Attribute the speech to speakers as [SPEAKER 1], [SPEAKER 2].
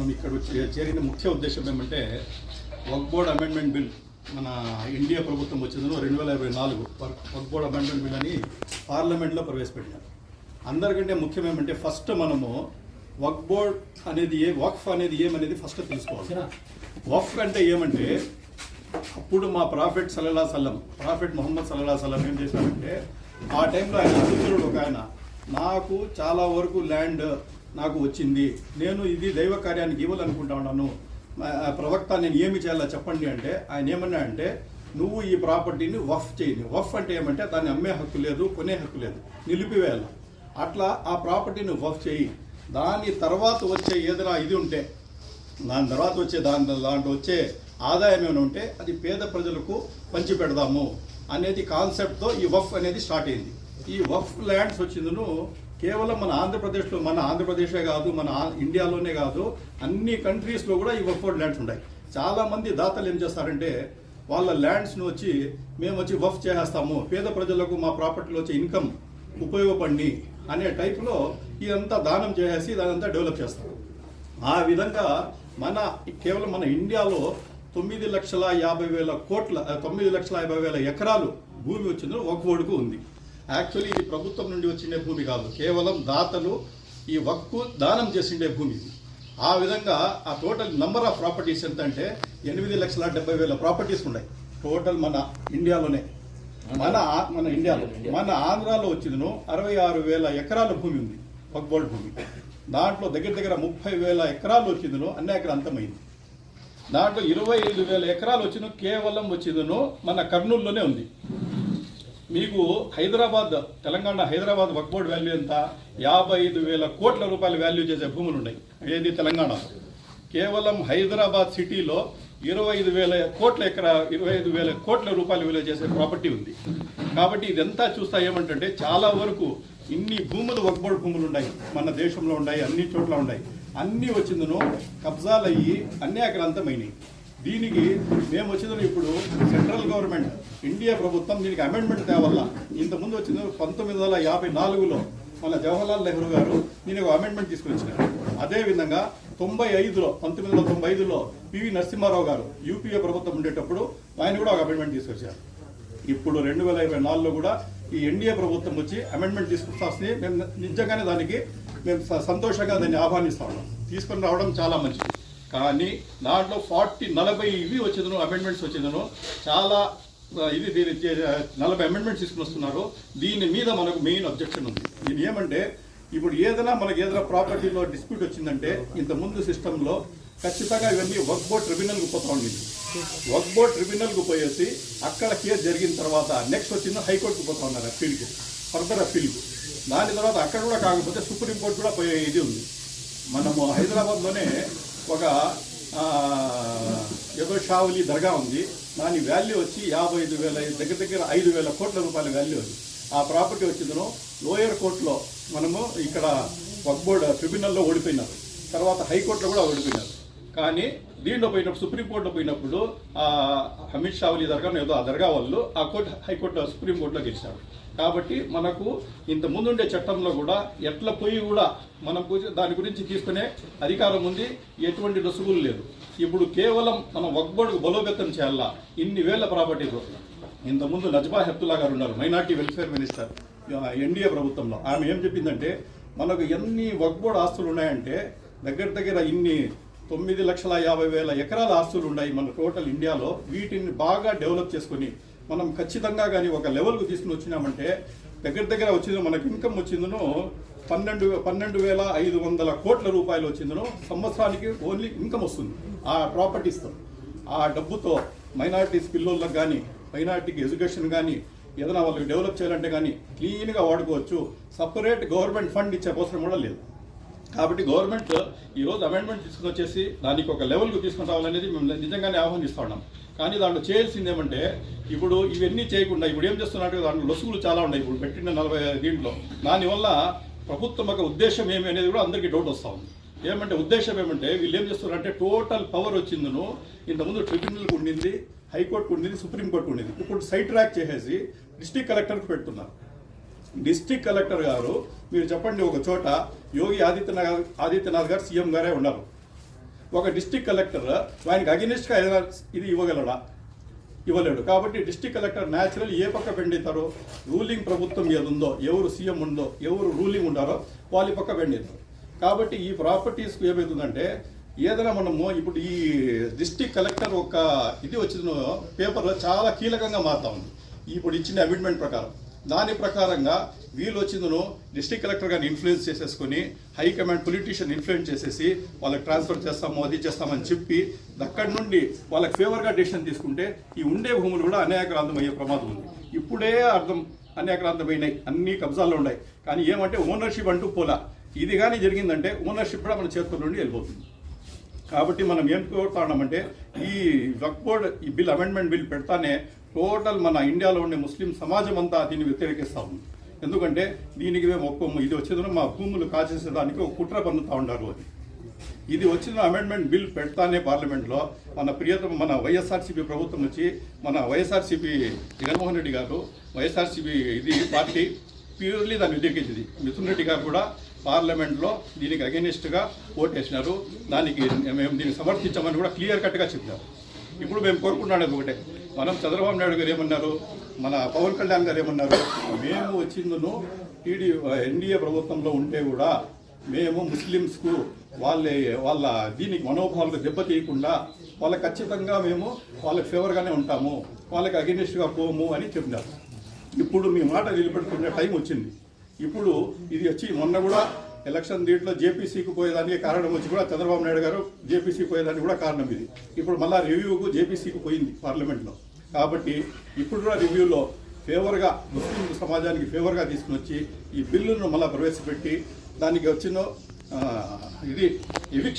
[SPEAKER 1] మనం ఇక్కడ వచ్చి చేరిన ముఖ్య ఉద్దేశం ఏమంటే వక్ బోర్డ్ అమెండ్మెంట్ బిల్ మన ఇండియా ప్రభుత్వం వచ్చిందో రెండు వేల ఇరవై నాలుగు వక్ బోర్డ్ అమెండ్మెంట్ బిల్ అని పార్లమెంట్లో ప్రవేశపెట్టినారు. అందరికంటే ముఖ్యం ఏమంటే ఫస్ట్ మనము వక్ బోర్డ్ అనేది ఏ వక్ఫ్ అనేది ఏమనేది ఫస్ట్ తెలుసుకోవాలి. వక్ఫ్ అంటే ఏమంటే అప్పుడు మా ప్రాఫిట్ సల్లల్లా సల్లం ప్రాఫిట్ మొహమ్మద్ సల్లల్లా సల్లం ఏం చేశారంటే ఆ టైంలో ఆయన అతిథుడు ఒక ఆయన నాకు చాలా వరకు ల్యాండ్ నాకు వచ్చింది. నేను ఇది దైవ కార్యానికి ఇవ్వాలనుకుంటా ఉన్నాను. ఆ ప్రవక్త నేను ఏమి చేయాలో చెప్పండి అంటే ఆయన ఏమన్నా అంటే నువ్వు ఈ ప్రాపర్టీని వఫ్ చేయని. వఫ్ అంటే ఏమంటే దాన్ని అమ్మే హక్కు లేదు కొనే హక్కు లేదు. నిలిపివేయాలి. అట్లా ఆ ప్రాపర్టీని వఫ్ చేయి. దాని తర్వాత వచ్చే ఏదైనా ఇది ఉంటే దాని తర్వాత వచ్చే దాని దాంట్లో వచ్చే ఆదాయం ఏమైనా ఉంటే అది పేద ప్రజలకు పంచిపెడదాము అనేది కాన్సెప్ట్తో ఈ వఫ్ అనేది స్టార్ట్ అయింది. ఈ వఫ్ ల్యాండ్స్ వచ్చిందను కేవలం మన ఆంధ్రప్రదేశ్లో మన ఆంధ్రప్రదేశే కాదు మన ఆ- ఇండియాలోనే కాదు అన్ని కంట్రీస్లో కూడా ఈ వఫ్ ల్యాండ్స్ ఉన్నాయి. చాలామంది దాతలు ఏం చేస్తారంటే వాళ్ళ ల్యాండ్స్ను వచ్చి మేము వచ్చి వఫ్ చేసేస్తాము. పేద ప్రజలకు మా ప్రాపర్టీలో వచ్చే ఇన్కమ్ ఉపయోగపడి అనే టైప్లో ఇదంతా దానం చేసేసి దానంతా డెవలప్ చేస్తారు. ఆ విధంగా మన కేవలం మన ఇండియాలో తొమ్మిది లక్షల యాభై వేల కోట్ల తొమ్మిది లక్షల యాభై వేల ఎకరాలు భూమి వచ్చిందో ఒక ఓడుకు ఉంది. యాక్చువల్లీ ఇది ప్రభుత్వం నుండి వచ్చిండే భూమి కాదు. కేవలం దాతలు ఈ వక్కు దానం చేసిండే భూమి ఇది. ఆ విధంగా ఆ టోటల్ నంబర్ ఆఫ్ ప్రాపర్టీస్ ఎంత అంటే ఎనిమిది లక్షల డెబ్బై వేల ప్రాపర్టీస్ ఉన్నాయి. టోటల్ మన ఇండియాలోనే. మన మన ఇండియాలో. మన ఆంధ్రాలో వచ్చిందను అరవై ఆరు వేల ఎకరాల భూమి ఉంది. వక్బోల్డ్ భూమి. దాంట్లో దగ్గర దగ్గర ముప్పై వేల ఎకరాలు వచ్చిందను అన్ని ఎకరా అంతమైంది. దాంట్లో ఇరవై ఐదు వేల ఎకరాలు వచ్చిన కేవలం వచ్చిందను మన కర్నూలులోనే ఉంది. మీకు హైదరాబాద్ తెలంగాణ హైదరాబాద్ వక్బోర్డ్ వాల్యూ ఎంత? యాభై ఐదు వేల కోట్ల రూపాయల వాల్యూ చేసే భూములు ఉన్నాయి. ఏది తెలంగాణ? కేవలం హైదరాబాద్ సిటీలో ఇరవై ఐదు వేల కోట్ల ఎకరా ఇరవై ఐదు వేల కోట్ల రూపాయలు విలువ చేసే ప్రాపర్టీ ఉంది. కాబట్టి ఇదంతా చూస్తా ఏమంటే చాలా వరకు ఇన్ని భూములు వక్బోర్డ్ భూములు ఉన్నాయి. మన దేశంలో ఉన్నాయి అన్ని చోట్ల ఉన్నాయి. అన్నీ వచ్చిందను కబ్జాలు అయ్యి అన్ని దీనికి మేము వచ్చిందని ఇప్పుడు సెంట్రల్ గవర్నమెంట్ ఇండియా ప్రభుత్వం దీనికి అమెండ్మెంట్ తేవల్ల. ఇంతకుముందు వచ్చింది పంతొమ్మిది వందల యాభై నాలుగులో మన జవహర్లాల్ నెహ్రూ గారు దీనికి ఒక అమెండ్మెంట్ తీసుకుని వచ్చినారు అదేవిధంగా తొంభై ఐదులో పంతొమ్మిది వందల తొంభై ఐదులో పివి నరసింహారావు గారు యూపీఏ ప్రభుత్వం ఉండేటప్పుడు ఆయన కూడా ఒక అమెండ్మెంట్ తీసుకొచ్చారు. ఇప్పుడు రెండు వేల ఇరవై నాలుగులో కూడా ఈ ఎన్డీఏ ప్రభుత్వం వచ్చి అమెండ్మెంట్ తీసుకొస్తే మేము నిజంగానే దానికి మేము స- సంతోషంగా దాన్ని ఆహ్వానిస్తా ఉన్నాం. తీసుకొని రావడం చాలా మంచిది. కానీ దాంట్లో ఫార్టీ నలభై ఇవి వచ్చేదను అమెండ్మెంట్స్ వచ్చేదను చాలా ఇది దీని నలభై అమెండ్మెంట్స్ తీసుకుని వస్తున్నారు. దీని మీద మనకు మెయిన్ అబ్జెక్షన్ ఉంది. దీని ఏమంటే ఇప్పుడు ఏదైనా మనకి ఏదైనా ప్రాపర్టీలో డిస్ప్యూట్ వచ్చిందంటే ఇంత ముందు సిస్టంలో ఖచ్చితంగా ఇవన్నీ వర్క్ బోర్డ్ ట్రిబ్యునల్కి పోతా ఉండేది. వర్క్ బోర్డ్ ట్రిబ్యునల్కి పోయేసి అక్కడ కేసు జరిగిన తర్వాత నెక్స్ట్ వచ్చింది హైకోర్టుకు పోతా ఉన్నారు అప్పీల్కు ఫర్దర్ అప్పీల్కు. దాని తర్వాత అక్కడ కూడా కాకపోతే సుప్రీంకోర్టు కూడా పోయే ఇది ఉంది. మనము హైదరాబాద్లోనే ఒక ఆ, ఏదో షావులి దర్గా ఉంది. దాని వాల్యూ వచ్చి యాభై ఐదు వేల దగ్గర దగ్గర ఐదు వేల కోట్ల రూపాయల వాల్యూ అది. ఆ ప్రాపర్టీ వచ్చిందను లోయర్ కోర్టులో మనము ఇక్కడ వక్బోర్డ్ ట్రిబ్యునల్లో ఓడిపోయినారు. తర్వాత హైకోర్టులో కూడా ఓడిపోయినారు. కానీ దీంట్లో పోయినప్పుడు సుప్రీంకోర్టులో పోయినప్పుడు ఆ అమిత్ షావులి దర్గా ఏదో ఆ దర్గా వాళ్ళు ఆ కోర్టు హైకోర్టులో సుప్రీంకోర్టులో గెలిచారు. కాబట్టి మనకు ఇంత ముందుండే చట్టంలో కూడా ఎట్ల పోయి కూడా మనం దాని గురించి తీసుకునే అధికారం ఉంది ఎటువంటి రుసుగులు లేదు. ఇప్పుడు కేవలం మనం వక్బోర్డుకు బలోపేతం చేయాలా? ఇన్ని వేల ప్రాపర్టీలు ఇంతకుముందు నజ్మా హెప్తుల్లా గారు ఉన్నారు మైనార్టీ వెల్ఫేర్ మినిస్టర్ ఎన్డీఏ ప్రభుత్వంలో. ఆమె ఏం చెప్పిందంటే మనకు ఎన్ని వక్బోర్డ్ ఆస్తులు ఉన్నాయంటే దగ్గర దగ్గర ఇన్ని తొమ్మిది లక్షల యాభై వేల ఎకరాల ఆస్తులు ఉన్నాయి మన టోటల్ ఇండియాలో. వీటిని బాగా డెవలప్ చేసుకొని మనం ఖచ్చితంగా కానీ ఒక లెవెల్కు తీసుకుని వచ్చినామంటే దగ్గర దగ్గర వచ్చిందో మనకి ఇన్కమ్ వచ్చిందనో పన్నెండు పన్నెండు వేల ఐదు వందల కోట్ల రూపాయలు వచ్చిందను సంవత్సరానికి ఓన్లీ ఇన్కమ్ వస్తుంది ఆ ప్రాపర్టీస్తో. ఆ డబ్బుతో మైనారిటీస్ పిల్లోళ్ళకి కానీ మైనారిటీకి ఎడ్యుకేషన్ కానీ ఏదైనా వాళ్ళకి డెవలప్ చేయాలంటే కానీ క్లీన్గా వాడుకోవచ్చు. సపరేట్ గవర్నమెంట్ ఫండ్ ఇచ్చే అవసరం కూడా లేదు. కాబట్టి గవర్నమెంట్ ఈ రోజు అమెండ్మెంట్ తీసుకుని వచ్చేసి దానికి ఒక లెవెల్కు తీసుకుని రావాలనేది మేము నిజంగానే ఆహ్వానిస్తా ఉన్నాం. కానీ దాంట్లో చేయాల్సింది ఏమంటే ఇప్పుడు ఇవన్నీ చేయకుండా ఇప్పుడు ఏం చేస్తున్నట్టు దాంట్లో లొసుగులు చాలా ఉన్నాయి. ఇప్పుడు పెట్టిన నలభై దీంట్లో. దానివల్ల ప్రభుత్వం యొక్క ఉద్దేశం ఏమి అనేది కూడా అందరికీ డౌట్ వస్తూ ఉంది. ఏమంటే ఉద్దేశం ఏమంటే వీళ్ళు ఏం చేస్తున్నారంటే టోటల్ పవర్ వచ్చిందను ఇంతకుముందు ట్రిబ్యునల్కి ఉండింది హైకోర్టుకు ఉండింది సుప్రీంకోర్టు ఉండింది. ఇప్పుడు సైట్ ట్రాక్ చేసేసి డిస్ట్రిక్ట్ కలెక్టర్కి పెడుతున్నారు. డిస్ట్రిక్ట్ కలెక్టర్ గారు మీరు చెప్పండి ఒక చోట యోగి ఆదిత్యనాథ్ ఆదిత్యనాథ్ గారు సీఎం గారే ఉన్నారు. ఒక డిస్టిక్ కలెక్టర్ ఆయనకి అగెనిస్ట్గా ఏదైనా ఇది ఇవ్వగలడా? ఇవ్వలేడు. కాబట్టి డిస్టిక్ కలెక్టర్ న్యాచురల్ ఏ పక్క పెండితారు రూలింగ్ ప్రభుత్వం ఏదుందో ఎవరు సీఎం ఉందో ఎవరు రూలింగ్ ఉండారో వాళ్ళ పక్క పెండితారు కాబట్టి ఈ ప్రాపర్టీస్కి ఏమవుతుందంటే ఏదైనా మనము ఇప్పుడు ఈ డిస్టిక్ కలెక్టర్ ఒక ఇది వచ్చిన పేపర్లో చాలా కీలకంగా మారుతా ఉంది. ఇప్పుడు ఇచ్చిన అమెండ్మెంట్ ప్రకారం. దాని ప్రకారంగా వీళ్ళు వచ్చిందను డిస్టిక్ కలెక్టర్ గారిని ఇన్ఫ్లుయెన్స్ చేసేసుకుని హైకమాండ్ పొలిటీషియన్ ఇన్ఫ్లుయెన్స్ చేసేసి వాళ్ళకి ట్రాన్స్ఫర్ చేస్తాము అది చేస్తామని చెప్పి అక్కడి నుండి వాళ్ళకి ఫేవర్గా డెసిషన్ తీసుకుంటే ఈ ఉండే భూములు కూడా అనేకరాంతం అయ్యే ప్రమాదం ఉంది. ఇప్పుడే అర్థం అనేకరాంతమైనాయి అన్ని కబ్జాల్లో ఉన్నాయి. కానీ ఏమంటే ఓనర్షిప్ అంటూ పోలా. ఇది కానీ జరిగిందంటే ఓనర్షిప్ కూడా మన చేతుల నుండి వెళ్ళిపోతుంది. కాబట్టి మనం ఏం కోరుతున్నామంటే ఈ వక్ బోర్డ్ ఈ బిల్ అమెండ్మెంట్ బిల్ పెడతానే టోటల్ మన ఇండియాలో ఉండే ముస్లిం సమాజం అంతా దీన్ని వ్యతిరేకిస్తూ ఉంది. ఎందుకంటే దీనికి ఒక్క ఇది వచ్చేది మా భూములు కాచేసేదానికి ఒక కుట్ర పన్నుతా ఉన్నారు అది. ఇది వచ్చిన అమెండ్మెంట్ బిల్ పెడతానే పార్లమెంట్లో మన ప్రియతమ మన వైఎస్ఆర్సీపీ ప్రభుత్వం వచ్చి మన వైఎస్ఆర్సీపీ జగన్మోహన్ రెడ్డి గారు వైఎస్ఆర్సీపీ ఇది పార్టీ ప్యూర్లీ దాన్ని వ్యతిరేకించింది మిథున్ రెడ్డి గారు కూడా పార్లమెంట్లో దీనికి అగెనిస్ట్గా ఓటేసినారు దానికి మేము దీన్ని సమర్థించామని కూడా క్లియర్ కట్గా చెప్పారు ఇప్పుడు మేము కోరుకుంటున్నాం ఒకటే. మనం చంద్రబాబు నాయుడు గారు ఏమన్నారు? మన పవన్ కళ్యాణ్ గారు ఏమన్నారు? మేము వచ్చిందను టీడీ ఎన్డీఏ ప్రభుత్వంలో ఉంటే కూడా మేము ముస్లిమ్స్కు వాళ్ళ వాళ్ళ దీనికి మనోభావాలకు దెబ్బతీయకుండా వాళ్ళకి ఖచ్చితంగా మేము వాళ్ళకి ఫేవర్గానే ఉంటాము వాళ్ళకి అగెనిస్ట్గా పోము అని చెప్పినారు. ఇప్పుడు మీ మాట నిలబెట్టుకునే టైం వచ్చింది. ఇప్పుడు ఇది వచ్చి మొన్న కూడా ఎలక్షన్ దీంట్లో జేపీసీకి పోయేదానికి కారణం వచ్చి కూడా చంద్రబాబు నాయుడు గారు జేపీసీ పోయేదానికి కూడా కారణం ఇది. ఇప్పుడు మళ్ళా రివ్యూకు జేపీసీకి పోయింది పార్లమెంట్లో. కాబట్టి ఇప్పుడు కూడా రివ్యూలో ఫేవర్గా ముస్లిం సమాజానికి ఫేవర్గా తీసుకుని వచ్చి ఈ బిల్లును మళ్ళీ ప్రవేశపెట్టి దానికి వచ్చిన ఇది ఎవిక్షన్